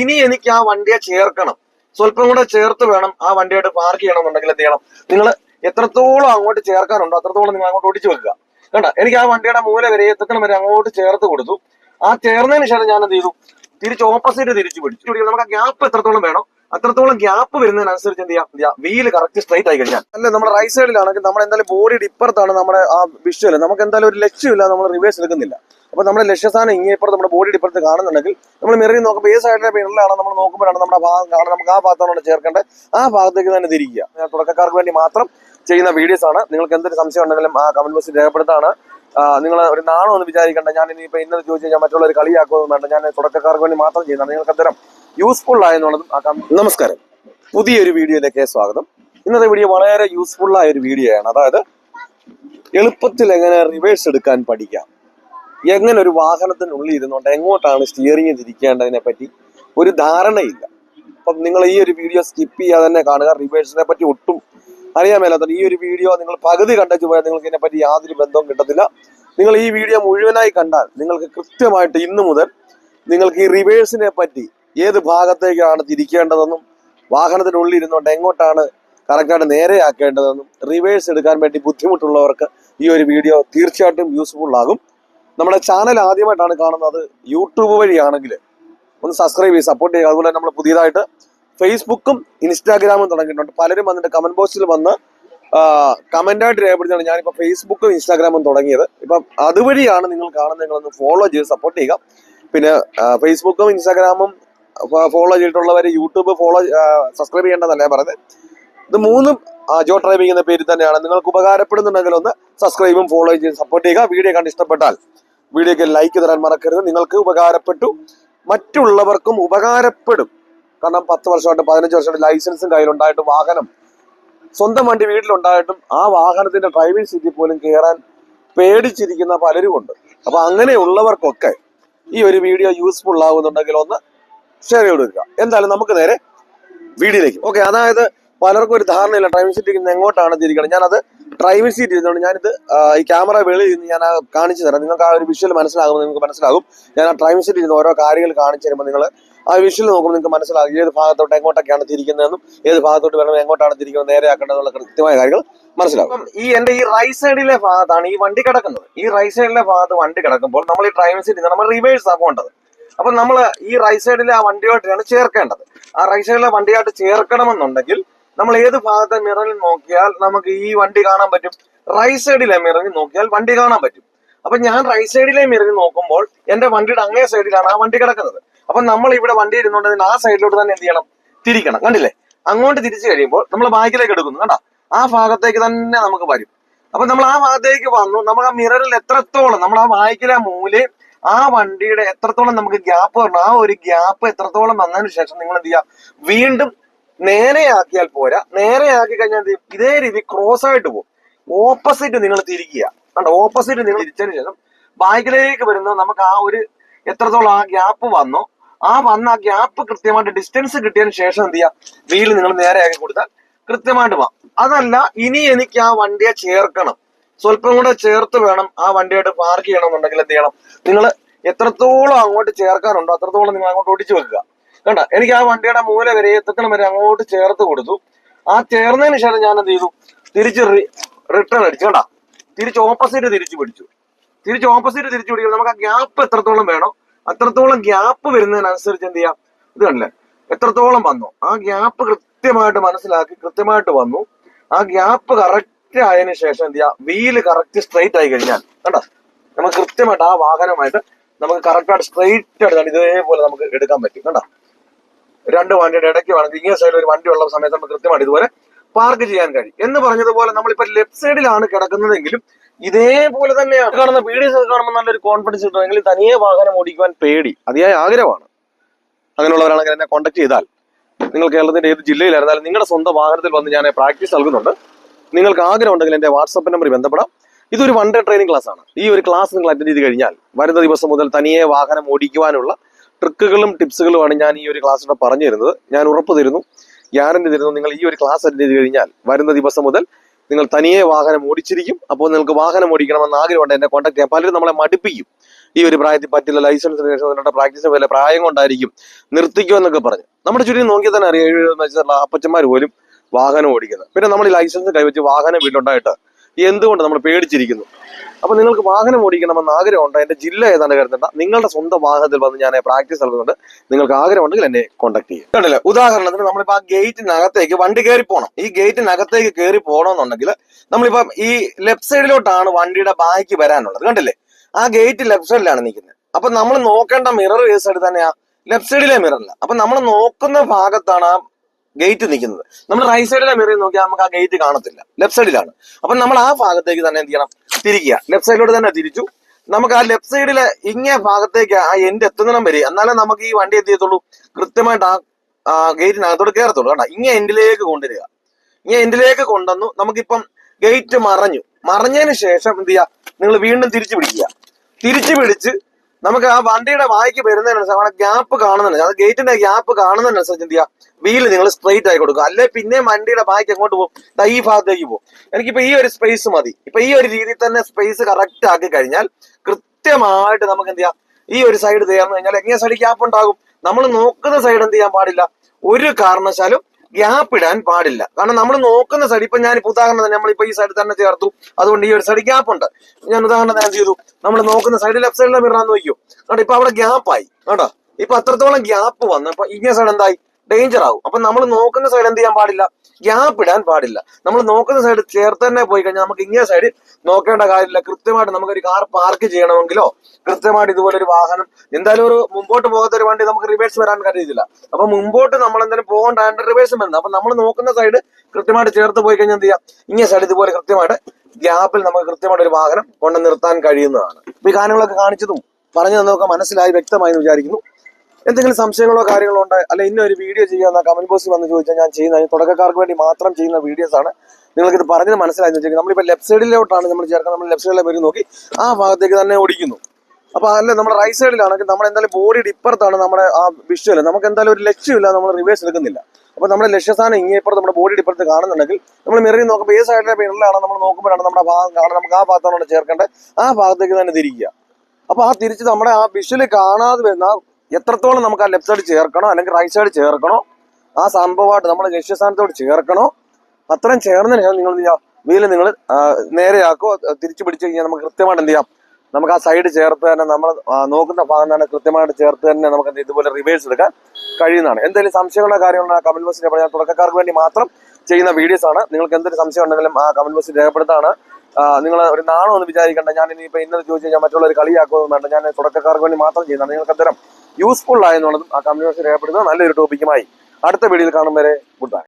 ഇനി എനിക്ക് ആ വണ്ടിയെ ചേർക്കണം. സ്വല്പം കൂടെ ചേർത്ത് വേണം ആ വണ്ടിയായിട്ട് പാർക്ക് ചെയ്യണമെന്നുണ്ടെങ്കിൽ എന്ത് ചെയ്യണം? നിങ്ങൾ എത്രത്തോളം അങ്ങോട്ട് ചേർക്കാറുണ്ടോ അത്രത്തോളം നിങ്ങൾ അങ്ങോട്ട് ഒടിച്ചു വെക്കുക. കണ്ട? എനിക്ക് ആ വണ്ടിയുടെ മൂല വരെ എത്തണം വരെ അങ്ങോട്ട് ചേർത്ത് കൊടുത്തു. ആ ചേർന്നതിന് ശേഷം ഞാൻ എന്ത് ചെയ്തു? തിരിച്ച് ഓപ്പോസിറ്റ് തിരിച്ചു പിടിച്ചു. നമുക്ക് ആ ഗ്യാപ്പ് എത്രത്തോളം വേണം അത്രത്തോളം ഗ്യാപ്പ് വരുന്നതിനനുസരിച്ച് എന്ത് ചെയ്യാം? വീൽ കറക്റ്റ് സ്ട്രൈറ്റ് ആയി കഴിഞ്ഞാൽ. അല്ല നമ്മുടെ റൈറ്റ് സൈഡിലാണെങ്കിൽ നമ്മൾ എന്തായാലും ബോഡിയുടെ ഇപ്പുറത്താണ് നമ്മുടെ ആ വിഷ്വൽ നമുക്ക് എന്തായാലും ഒരു ലക്ഷ്യമില്ല നമ്മൾ റിവേഴ്സ് എടുക്കുന്നില്ല. അപ്പൊ നമ്മുടെ ലക്ഷ്യസ്ഥാനം ഇങ്ങനെ ഇപ്പുറത്ത് നമ്മുടെ ബോഡി ഇപ്പുറത്ത് കാണുന്നുണ്ടെങ്കിൽ നമ്മൾ മിററിൽ നോക്കുമ്പോൾ ഏത് സൈഡിലെ മിററിലാണ് നമ്മൾ നോക്കുമ്പോഴാണ് നമ്മുടെ ഭാഗം കാണുന്നത്. നമുക്ക് ആ ഭാഗത്താണ് ചേർക്കേണ്ടത് ആ ഭാഗത്തേക്ക് തന്നെ തിരിക്കുക. തുടക്കക്കാർക്ക് വേണ്ടി മാത്രം ചെയ്യുന്ന വീഡിയോസ് ആണ്. നിങ്ങൾക്ക് എന്തൊരു സംശയം ഉണ്ടെങ്കിലും ആ കമന്റ് ബോക്സിൽ രേഖപ്പെടുത്താണ്. നിങ്ങൾ ഒരു നാണോ എന്ന് വിചാരിക്കേണ്ട. ഞാൻ ഇനി ഇനിയിപ്പോൾ ഇന്നത് ചോദിച്ചു കഴിഞ്ഞാൽ മറ്റുള്ളവർ കളിയാക്കുമെന്ന് വേണ്ട. ഞാൻ തുടക്കക്കാർക്ക് വേണ്ടി മാത്രം ചെയ്യുന്നതാണ്. നിങ്ങൾക്ക് അത്തരം യൂസ്ഫുൾ ആയെന്നുള്ളതും ആക്കാം നമസ്കാരം. പുതിയൊരു വീഡിയോയിലേക്ക് സ്വാഗതം. ഇന്നത്തെ വീഡിയോ വളരെ യൂസ്ഫുൾ ആയ ഒരു വീഡിയോ ആണ്. അതായത് എളുപ്പത്തിൽ എങ്ങനെ റിവേഴ്സ് എടുക്കാൻ പഠിക്കാം? എങ്ങനെ ഒരു വാഹനത്തിനുള്ളിൽ ഇരുന്നുകൊണ്ട് എങ്ങോട്ടാണ് സ്റ്റിയറിംഗ് തിരിക്കേണ്ടതിനെ പറ്റി ഒരു ധാരണയില്ല. അപ്പം നിങ്ങൾ ഈ ഒരു വീഡിയോ സ്കിപ്പ് ചെയ്യാതെ തന്നെ കാണുക. റിവേഴ്സിനെ പറ്റി ഒട്ടും അറിയാൻ മേലാത്ത ഈ ഒരു വീഡിയോ നിങ്ങൾ പകുതി കണ്ടു പോയാൽ നിങ്ങൾക്ക് ഇതിനെപ്പറ്റി യാതൊരു ബന്ധവും കിട്ടത്തില്ല. നിങ്ങൾ ഈ വീഡിയോ മുഴുവനായി കണ്ടാൽ നിങ്ങൾക്ക് കൃത്യമായിട്ട് ഇന്നു മുതൽ നിങ്ങൾക്ക് ഈ റിവേഴ്സിനെ പറ്റി ഏത് ഭാഗത്തേക്കാണ് തിരിക്കേണ്ടതെന്നും വാഹനത്തിനുള്ളിൽ ഇരുന്നുകൊണ്ട് എങ്ങോട്ടാണ് കറക്റ്റായിട്ട് നേരെയാക്കേണ്ടതെന്നും റിവേഴ്സ് എടുക്കാൻ വേണ്ടി ബുദ്ധിമുട്ടുള്ളവർക്ക് ഈ ഒരു വീഡിയോ തീർച്ചയായിട്ടും യൂസ്ഫുൾ ആകും. നമ്മുടെ ചാനൽ ആദ്യമായിട്ടാണ് കാണുന്നത് യൂട്യൂബ് വഴിയാണെങ്കിൽ ഒന്ന് സബ്സ്ക്രൈബ് ചെയ്ത് സപ്പോർട്ട് ചെയ്യുക. അതുപോലെ നമ്മൾ പുതിയതായിട്ട് ഫേസ്ബുക്കും ഇൻസ്റ്റാഗ്രാമും തുടങ്ങിയിട്ടുണ്ട്. പലരും വന്നിട്ട് കമന്റ് ബോക്സിൽ വന്ന് കമന്റായിട്ട് രേഖപ്പെടുത്തിയാണ് ഞാനിപ്പോൾ ഫേസ്ബുക്കും ഇൻസ്റ്റാഗ്രാമും തുടങ്ങിയത്. ഇപ്പം അതുവഴിയാണ് നിങ്ങൾ കാണുന്നത്. നിങ്ങളൊന്ന് ഫോളോ ചെയ്ത് സപ്പോർട്ട് ചെയ്യുക. പിന്നെ ഫേസ്ബുക്കും ഇൻസ്റ്റാഗ്രാമും ഫോളോ ചെയ്തിട്ടുള്ളവർ യൂട്യൂബ് ഫോളോ സബ്സ്ക്രൈബ് ചെയ്യേണ്ടതല്ലേ പറഞ്ഞത് ഇത് മൂന്നും ജോ ഡ്രൈവിംഗ് എന്ന പേരിൽ തന്നെയാണ്. നിങ്ങൾക്ക് ഉപകാരപ്പെടുന്നുണ്ടെങ്കിൽ ഒന്ന് സബ്സ്ക്രൈബും ഫോളോ ചെയ്യും സപ്പോർട്ട് ചെയ്യുക. വീഡിയോ കണ്ട് ഇഷ്ടപ്പെട്ടാൽ വീഡിയോയ്ക്ക് ലൈക്ക് തരാൻ മറക്കരുത്. നിങ്ങൾക്ക് ഉപകാരപ്പെട്ടു. മറ്റുള്ളവർക്കും ഉപകാരപ്പെടും. കാരണം പത്ത് വർഷമായിട്ട് പതിനഞ്ച് വർഷമായിട്ട് ലൈസൻസും കയ്യിലുണ്ടായിട്ടും വാഹനം സ്വന്തം വണ്ടി വീട്ടിലുണ്ടായിട്ടും ആ വാഹനത്തിന്റെ ഡ്രൈവിംഗ് സീറ്റിൽ പോലും കയറാൻ പേടിച്ചിരിക്കുന്ന പലരും ഉണ്ട് അപ്പൊ അങ്ങനെയുള്ളവർക്കൊക്കെ ഈ ഒരു വീഡിയോ യൂസ്ഫുൾ ആകുന്നുണ്ടെങ്കിൽ ഒന്ന് ഷെയർ ചെയ്ത് കൊടുക്കുക എന്തായാലും നമുക്ക് നേരെ വീഡിയോയിലേക്ക്. ഓക്കെ അതായത് പലർക്കും ഒരു ധാരണയില്ല ഡ്രൈവിംഗ് സീറ്റ് ഇരിക്കുന്നത് എങ്ങോട്ടാണ് തിരിക്കണം ഞാനത് ഡ്രൈവിംഗ് സീറ്റ് ഇരുന്നുകൊണ്ട് ഞാനിത് ഈ ക്യാമറ വെളിയിൽ നിന്ന് ഞാൻ കാണിച്ചു തരാം. നിങ്ങൾക്ക് ആ ഒരു വിഷ്വൽ മനസ്സിലാകുമ്പോൾ നിങ്ങൾക്ക് മനസ്സിലാകും. ഞാൻ ആ ഡ്രൈവിംഗ് സീറ്റ് ഇരുന്ന് ഓരോ കാര്യങ്ങൾ കാണിച്ചു തരുമ്പോൾ നിങ്ങൾ ആ വിഷ്വൽ നോക്കുമ്പോൾ നിങ്ങൾക്ക് മനസ്സിലാകും ഏത് ഭാഗത്തോട്ട് എങ്ങോട്ടൊക്കെയാണ് തിരിക്കുന്നതെന്നും ഏത് ഭാഗത്തോട്ട് വേണം എങ്ങോട്ടാണ് തിരിക്കുന്നത് നേരെയാക്കേണ്ടതെന്നുള്ള കൃത്യമായ കാര്യങ്ങൾ മനസ്സിലാകും. ഈ എന്റെ ഈ റൈറ്റ് സൈഡിലെ ഭാഗത്താണ് ഈ വണ്ടി കിടക്കുന്നത്. ഈ റൈറ്റ് സൈഡിലെ ഭാഗത്ത് വണ്ടി കിടക്കുമ്പോൾ നമ്മൾ ഈ ഡ്രൈവിംഗ് സീറ്റ് നമ്മൾ റിവേഴ്സ് ആ പോകേണ്ടത്. അപ്പൊ നമ്മൾ ഈ റൈറ്റ് സൈഡിലെ ആ വണ്ടിയായിട്ടാണ് ചേർക്കേണ്ടത്. ആ റൈറ്റ് സൈഡിലെ വണ്ടിയായിട്ട് ചേർക്കണമെന്നുണ്ടെങ്കിൽ നമ്മൾ ഏത് ഭാഗത്തെ മിററിൽ നോക്കിയാൽ നമുക്ക് ഈ വണ്ടി കാണാൻ പറ്റും? റൈറ്റ് സൈഡിലെ മിററിൽ നോക്കിയാൽ വണ്ടി കാണാൻ പറ്റും. അപ്പൊ ഞാൻ റൈറ്റ് സൈഡിലെ മിററിൽ നോക്കുമ്പോൾ എന്റെ വണ്ടിയുടെ അങ്ങേ സൈഡിലാണ് ആ വണ്ടി കിടക്കുന്നത്. അപ്പൊ നമ്മൾ ഇവിടെ വണ്ടി ഇരുന്നുണ്ടെങ്കിൽ ആ സൈഡിലോട്ട് തന്നെ എന്ത് ചെയ്യണം? തിരിക്കണം. കണ്ടില്ലേ? അങ്ങോട്ട് തിരിച്ചു കഴിയുമ്പോൾ നമ്മൾ ബാക്കിലേക്ക് എടുക്കുന്നു. കണ്ട? ആ ഭാഗത്തേക്ക് തന്നെ നമുക്ക് വരും. അപ്പൊ നമ്മൾ ആ ഭാഗത്തേക്ക് വന്നു. നമ്മൾ ആ മിററിൽ എത്രത്തോളം നമ്മൾ ആ വായിക്കലെ മൂലയും ആ വണ്ടിയുടെ എത്രത്തോളം നമുക്ക് ഗ്യാപ്പ് വരണം ആ ഒരു ഗ്യാപ്പ് എത്രത്തോളം വന്നതിന് ശേഷം നിങ്ങൾ എന്ത് ചെയ്യുക? വീണ്ടും നേരെയാക്കിയാൽ പോരാ. നേരെയാക്കി കഴിഞ്ഞാൽ? ഇതേ രീതി ക്രോസ് ആയിട്ട് പോകും. ഓപ്പോസിറ്റ് നിങ്ങൾ തിരിക്കുക. കണ്ടോ? ഓപ്പോസിറ്റ് നിങ്ങൾ തിരിച്ചതിന് ശേഷം ബാക്കിലേക്ക് വരുന്ന നമുക്ക് ആ ഒരു എത്രത്തോളം ആ ഗ്യാപ്പ് വന്നോ. ആ വന്ന ആ ഗ്യാപ്പ് കൃത്യമായിട്ട് ഡിസ്റ്റൻസ് കിട്ടിയതിന് ശേഷം എന്ത് ചെയ്യാം വീൽ നിങ്ങൾ നേരെയാക്കി കൊടുത്താൽ കൃത്യമായിട്ട് പോവാം. അതല്ല ഇനി എനിക്ക് ആ വണ്ടിയെ ചേർക്കണം. സ്വല്പം കൂടെ ചേർത്ത് വേണം ആ വണ്ടിയായിട്ട് പാർക്ക് ചെയ്യണമെന്നുണ്ടെങ്കിൽ എന്ത് ചെയ്യണം? നിങ്ങൾ എത്രത്തോളം അങ്ങോട്ട് ചേർക്കാറുണ്ടോ അത്രത്തോളം നിങ്ങൾ അങ്ങോട്ട് ഒടിച്ചു വെക്കുക. കണ്ട? എനിക്ക് ആ വണ്ടിയുടെ മൂല വരെ എത്തണം വരെ അങ്ങോട്ട് ചേർത്ത് കൊടുത്തു. ആ ചേർന്നതിന് ശേഷം ഞാൻ എന്ത് ചെയ്തു? തിരിച്ച് റിട്ടേൺ അടിച്ചു. കണ്ട? തിരിച്ച് ഓപ്പോസിറ്റ് തിരിച്ചു പിടിച്ചു. തിരിച്ച് ഓപ്പോസിറ്റ് തിരിച്ചു പിടിക്കുമ്പോൾ നമുക്ക് ആ ഗ്യാപ്പ് എത്രത്തോളം വേണോ അത്രത്തോളം ഗ്യാപ്പ് വരുന്നതിനനുസരിച്ച് എന്ത് ചെയ്യാം? ഇത് കണ്ടില്ലേ? എത്രത്തോളം വന്നു? ആ ഗ്യാപ്പ് കൃത്യമായിട്ട് മനസ്സിലാക്കി കൃത്യമായിട്ട് വന്നു. ആ ഗ്യാപ്പ് കറക്റ്റ് ആയതിനു ശേഷം എന്ത് ചെയ്യാം? വീൽ കറക്റ്റ് സ്ട്രെയിറ്റ് ആയി കഴിഞ്ഞാൽ കണ്ടോ? നമുക്ക് കൃത്യമായിട്ട് ആ വാഹനമായിട്ട് നമുക്ക് കറക്റ്റായിട്ട് സ്ട്രെയിറ്റ് ആയിട്ട് ഇതേപോലെ നമുക്ക് എടുക്കാൻ പറ്റും കണ്ടോ? രണ്ട് വണ്ടിയുടെ ഇടയ്ക്ക് വേണമെങ്കിൽ ഇങ്ങനെ സൈഡിൽ ഒരു വണ്ടി ഉള്ള സമയത്ത് നമുക്ക് കൃത്യമായിട്ട് ഇതുപോലെ പാർക്ക് ചെയ്യാൻ കഴിയും. എന്ന് പറഞ്ഞതുപോലെ നമ്മളിപ്പോ ലെഫ്റ്റ് സൈഡിലാണ് കിടക്കുന്നതെങ്കിലും ഇതേപോലെ തന്നെയാണ്. കാണുന്ന വീഡിയോസ് ഒക്കെ കാണുമ്പോൾ നല്ലൊരു കോൺഫിഡൻസ് കിട്ടുമെങ്കിൽ തനിയെ വാഹനം ഓടിക്കുവാൻ പേടി. അതിയായ ആഗ്രഹമാണ്. അങ്ങനെയുള്ളവരാണെങ്കിൽ എന്നെ കോൺടാക്ട് ചെയ്താൽ നിങ്ങൾ കേരളത്തിന്റെ ഏത് ജില്ലയിലായിരുന്നാലും നിങ്ങളുടെ സ്വന്തം വാഹനത്തിൽ വന്ന് ഞാൻ പ്രാക്ടീസ് നൽകുന്നുണ്ട്. നിങ്ങൾക്ക് ആഗ്രഹം ഉണ്ടെങ്കിൽ എന്റെ വാട്സപ്പ് നമ്പർ ബന്ധപ്പെടാം. ഇതൊരു വൺ ഡേ ട്രെയിനിങ് ക്ലാസ് ആണ്. ഈ ഒരു ക്ലാസ് നിങ്ങൾ അറ്റൻഡ് ചെയ്ത് കഴിഞ്ഞാൽ വരുന്ന ദിവസം മുതൽ തനിയെ വാഹനം ഓടിക്കുവാനുള്ള ട്രിക്കുകളും ടിപ്സുകളുമാണ് ഞാൻ ഈ ഒരു ക്ലാസ്സിലൂടെ പറഞ്ഞു തരുന്നത്. ഞാൻ ഉറപ്പ് തരുന്നു. ഗ്യാരണ്ടി തരുന്നു നിങ്ങൾ ഈ ഒരു ക്ലാസ് അറ്റൻഡ് ചെയ്ത് കഴിഞ്ഞാൽ വരുന്ന ദിവസം മുതൽ നിങ്ങൾ തനിയെ വാഹനം ഓടിച്ചിരിക്കും. അപ്പോൾ നിങ്ങൾക്ക് വാഹനം ഓടിക്കണമെന്ന് ആഗ്രഹമുണ്ട്. എന്നെ കോൺടാക്ട് ചെയ്യാം പലരും നമ്മളെ മടുപ്പിക്കും. ഈ ഒരു പ്രായത്തിൽ പറ്റില്ല ലൈസൻസിന് ശേഷം നിങ്ങളുടെ പ്രാക്ടീസിന് വല്ല പ്രായം കൊണ്ടായിരിക്കും. നിർത്തിക്കുമെന്നൊക്കെ പറഞ്ഞു. നമ്മുടെ ചുറ്റിനും നോക്കിയാൽ തന്നെ അറിയാം. അപ്പച്ചന്മാർ പോലും വാഹനം ഓടിക്കുന്നത്. പിന്നെ നമ്മൾ ഈ ലൈസൻസ് കൈവച്ച് വാഹനം വീട്ടിലുണ്ടായിട്ട് എന്തുകൊണ്ട് നമ്മൾ പേടിച്ചിരിക്കുന്നു? അപ്പൊ നിങ്ങൾക്ക് വാഹനം ഓടിക്കണമെന്ന് ആഗ്രഹമുണ്ട്? എന്റെ ജില്ല ഏതാണ്ട് കരുതണ്ട. നിങ്ങളുടെ സ്വന്തം വാഹനത്തിൽ വന്ന് ഞാൻ പ്രാക്ടീസ് നടത്തുന്നുണ്ട്. നിങ്ങൾക്ക് ആഗ്രഹമുണ്ടെങ്കിൽ എന്നെ കോൺടാക്ട് ചെയ്യും കണ്ടില്ലേ? ഉദാഹരണത്തിന് നമ്മളിപ്പോ ആ ഗേറ്റിനകത്തേക്ക് വണ്ടി കയറി പോകണം ഈ ഗേറ്റിനകത്തേക്ക് കയറി പോകണമെന്നുണ്ടെങ്കിൽ നമ്മളിപ്പോ ഈ ലെഫ്റ്റ് സൈഡിലോട്ടാണ് വണ്ടിയുടെ ബാക്ക് വരാനുള്ളത്. കണ്ടില്ലേ? ആ ഗേറ്റ് ലെഫ്റ്റ് സൈഡിലാണ് നിൽക്കുന്നത്. അപ്പൊ നമ്മൾ നോക്കേണ്ട മിറർ ഏത് സൈഡിൽ തന്നെയാ? ലെഫ്റ്റ് സൈഡിലെ മിറർ അല്ല അപ്പൊ നമ്മൾ നോക്കുന്ന ഭാഗത്താണ് ആ ഗേറ്റ് നിൽക്കുന്നത്. നമ്മൾ റൈറ്റ് സൈഡിലെ മിറിയിൽ നോക്കിയാൽ നമുക്ക് ആ ഗേറ്റ് കാണത്തില്ല. ലെഫ്റ്റ് സൈഡിലാണ് അപ്പൊ നമ്മൾ ആ ഭാഗത്തേക്ക് തന്നെ എന്ത് ചെയ്യണം? തിരിക്കുക. ലെഫ്റ്റ് സൈഡിലോട്ട് തന്നെ തിരിച്ചു. നമുക്ക് ആ ലെഫ്റ്റ് സൈഡിലെ ഇങ്ങേ ഭാഗത്തേക്ക് ആ എൻഡ് എത്തുന്നിടം വരെ എന്നാലേ നമുക്ക് ഈ വണ്ടി എന്ത് ചെയ്യത്തുള്ളൂ? കൃത്യമായിട്ട് ആ ഗേറ്റിനകത്തോട് കയറത്തുള്ളൂ. കേട്ടോ ഇങ്ങേ എൻഡിലേക്ക് കൊണ്ടുവരിക. ഇങ്ങേ എൻഡിലേക്ക് കൊണ്ടുവന്നു. നമുക്കിപ്പം ഗേറ്റ് മറഞ്ഞു. മറഞ്ഞതിന് ശേഷം എന്ത് ചെയ്യുക? നിങ്ങൾ വീണ്ടും തിരിച്ചു പിടിക്കുക. തിരിച്ചു പിടിച്ച് നമുക്ക് ആ വണ്ടിയുടെ വായിക്ക് വരുന്നതിനനുസരിച്ച് അവിടെ ഗ്യാപ്പ് കാണുന്നതിനനുസരിച്ച് അത് ഗേറ്റിന്റെ ഗ്യാപ്പ് കാണുന്നതിനനുസരിച്ച് എന്ത് ചെയ്യുക വീൽ നിങ്ങൾ സ്ട്രെയിറ്റ് ആയി കൊടുക്കുക. അല്ലെ പിന്നെ വണ്ടിയുടെ ബാക്ക് എങ്ങോട്ട് പോകും? ഈ ഭാഗത്തേക്ക് പോകും. എനിക്കിപ്പോ ഈ ഒരു സ്പേസ് മതി. ഇപ്പൊ ഈ ഒരു രീതിയിൽ തന്നെ സ്പേസ് കറക്റ്റ് ആക്കി കഴിഞ്ഞാൽ കൃത്യമായിട്ട് നമുക്ക് എന്ത് ചെയ്യാം? ഈ ഒരു സൈഡ് തീർന്നു കഴിഞ്ഞാൽ എങ്ങനെ സൈഡ് ഗ്യാപ്പ് ഉണ്ടാകും? നമ്മൾ നോക്കുന്ന സൈഡ് എന്ത് ചെയ്യാൻ പാടില്ല? ഒരു കാരണവശാലും ഗ്യാപ്പ് ഇടാൻ പാടില്ല. കാരണം നമ്മൾ നോക്കുന്ന സൈഡ് ഇപ്പൊ ഞാൻ ഉദാഹരണം നമ്മളിപ്പോ ഈ സൈഡ് തന്നെ ചേർത്തു. അതുകൊണ്ട് ഈ ഒരു സൈഡ് ഗ്യാപ്പ് ഉണ്ട്. ഞാൻ ഉദാഹരണം ഞാൻ ചെയ്തു? നമ്മൾ നോക്കുന്ന സൈഡ് ലെഫ്റ്റ് സൈഡിലെ മിറാന്ന് നോക്കിയോ കേട്ടോ ഇപ്പൊ അവിടെ ഗ്യാപ്പായി കേട്ടോ ഇപ്പൊ അത്രത്തോളം ഗ്യാപ്പ് വന്നു. അപ്പൊ ഇങ്ങനെ സൈഡ് എന്തായി? ഡേഞ്ചർ ആവും. അപ്പൊ നമ്മൾ നോക്കുന്ന സൈഡ് എന്ത് ചെയ്യാൻ പാടില്ല? ഗ്യാപ്പ് ഇടാൻ പാടില്ല. നമ്മൾ നോക്കുന്ന സൈഡ് ചേർത്ത് തന്നെ പോയി കഴിഞ്ഞാൽ നമുക്ക് ഇങ്ങനെ സൈഡ് നോക്കേണ്ട കാര്യമില്ല. കൃത്യമായിട്ട് നമുക്ക് ഒരു കാർ പാർക്ക് ചെയ്യണമെങ്കിലോ കൃത്യമായിട്ട് ഇതുപോലെ ഒരു വാഹനം എന്തായാലും ഒരു മുമ്പോട്ട് പോകാത്ത ഒരു വണ്ടി നമുക്ക് റിവേഴ്സ് വരാൻ കഴിയില്ല. അപ്പൊ മുമ്പോട്ട് നമ്മൾ എന്തായാലും പോകേണ്ട റിവേഴ്സ് വരുന്നത് അപ്പൊ നമ്മൾ നോക്കുന്ന സൈഡ് കൃത്യമായിട്ട് ചേർത്ത് പോയി കഴിഞ്ഞാൽ എന്ത് ചെയ്യാം? ഇങ്ങനെ സൈഡ് ഇതുപോലെ കൃത്യമായിട്ട് ഗ്യാപ്പിൽ നമുക്ക് കൃത്യമായിട്ട് ഒരു വാഹനം കൊണ്ട് നിർത്താൻ കഴിയുന്നതാണ്. ഈ കാര്യങ്ങളൊക്കെ കാണിച്ചതും പറഞ്ഞു തന്നതൊക്കെ മനസ്സിലായി വ്യക്തമായി എന്ന് വിചാരിക്കുന്നു. എന്തെങ്കിലും സംശയങ്ങളോ കാര്യങ്ങളോ ഉണ്ട്? അല്ലെ ഇന്ന ഒരു വീഡിയോ ചെയ്യാന്ന കമന്റ് ബോക്സിൽ വന്ന് ചോദിച്ചാൽ ഞാൻ ചെയ്യുന്ന തുടക്കക്കാർക്ക് വേണ്ടി മാത്രം ചെയ്യുന്ന വീഡിയോസ് ആണ്. നിങ്ങൾക്ക് ഇത് പറഞ്ഞത് മനസ്സിലായി വെച്ചാൽ നമ്മളിപ്പോൾ ലെഫ്റ്റ് സൈഡിലോട്ടാണ് നമ്മൾ ചേർക്കുന്നത്. നമ്മൾ ലെഫ്റ്റ് സൈഡിലെ പേര് നോക്കി ആ ഭാഗത്തേക്ക് തന്നെ ഓടിക്കുന്നു. അപ്പൊ അല്ല നമ്മുടെ റൈറ്റ് സൈഡിലാണെങ്കിൽ നമ്മൾ എന്തായാലും ബോഡിയുടെ ഇപ്പുറത്താണ് നമ്മുടെ ആ വിഷ്വൽ നമുക്ക് എന്തായാലും ഒരു ലക്ഷ്യമില്ല നമ്മൾ റിവേഴ്സ് എടുക്കുന്നില്ല. അപ്പൊ നമ്മുടെ ലക്ഷ്യസ്ഥാനം ഇങ്ങേപ്പുറത്ത് നമ്മുടെ ബോഡിയുടെ ഇപ്പുറത്ത് കാണുന്നുണ്ടെങ്കിൽ നമ്മൾ മിററിൽ നോക്കുമ്പോൾ ഏത് സൈഡിലെ മിററിലാണ് നമ്മൾ നോക്കുമ്പോഴാണ് നമ്മുടെ ഭാഗം കാണാൻ നമുക്ക് ആ ഭാഗത്താണ് ചേർക്കേണ്ടത്? ആ ഭാഗത്തേക്ക് തന്നെ തിരിക്കുക. അപ്പൊ ആ തിരിച്ച് നമ്മുടെ ആ വിഷ്വൽ കാണാതെ വരുന്ന എത്രത്തോളം നമുക്ക് ആ ലെഫ്റ്റ് സൈഡ് ചേർക്കണോ അല്ലെങ്കിൽ റൈറ്റ് സൈഡ് ചേർക്കണോ ആ സംഭവമായിട്ട് നമ്മുടെ ലക്ഷ്യസ്ഥാനത്തോട് ചേർക്കണോ അത്രയും ചേർന്നതിന് ശേഷം നിങ്ങൾ എന്ത് ചെയ്യാം വീൽ നിങ്ങൾ നേരെയാക്കോ തിരിച്ചു പിടിച്ചു കഴിഞ്ഞാൽ നമുക്ക് കൃത്യമായിട്ട് എന്ത് ചെയ്യാം നമുക്ക് ആ സൈഡ് ചേർത്ത് തന്നെ നമ്മൾ നോക്കുന്ന ഭാഗം തന്നെ കൃത്യമായിട്ട് ചേർത്ത് തന്നെ നമുക്ക് ഇതുപോലെ റിവേഴ്സ് എടുക്കാൻ കഴിയുന്നതാണ്. എന്തെങ്കിലും സംശയങ്ങളോ കാര്യങ്ങളോ കമന്റ് ബോക്സിൽ ഞാൻ തുടക്കക്കാർക്ക് വേണ്ടി മാത്രം ചെയ്യുന്ന വീഡിയോസ് ആണ്. നിങ്ങൾക്ക് എന്തൊരു സംശയം ഉണ്ടെങ്കിലും ആ കമന്റ് ബോക്സിൽ രേഖപ്പെടുത്താണ്. നിങ്ങൾ ഒരു നാണം ഒന്ന് വിചാരിക്കേണ്ട. ഞാൻ ഇനിയിപ്പോൾ ഇന്നത് ചോദിച്ചു കഴിഞ്ഞാൽ മറ്റുള്ളവർ കളിയാക്കുമെന്ന് ഞാൻ തുടക്കക്കാർക്ക് വേണ്ടി മാത്രം ചെയ്യുന്നതാണ്. നിങ്ങൾക്ക് അത്തരം യൂസ്ഫുൾ ആയെന്നുള്ളതും ആ കമ്മ്യൂണിക്കേഷൻ രേഖപ്പെടുത്തുന്ന നല്ലൊരു ടോപ്പിക്കുമായി അടുത്ത വീഡിയോയിൽ കാണും വരെ ഗുഡ് ബൈ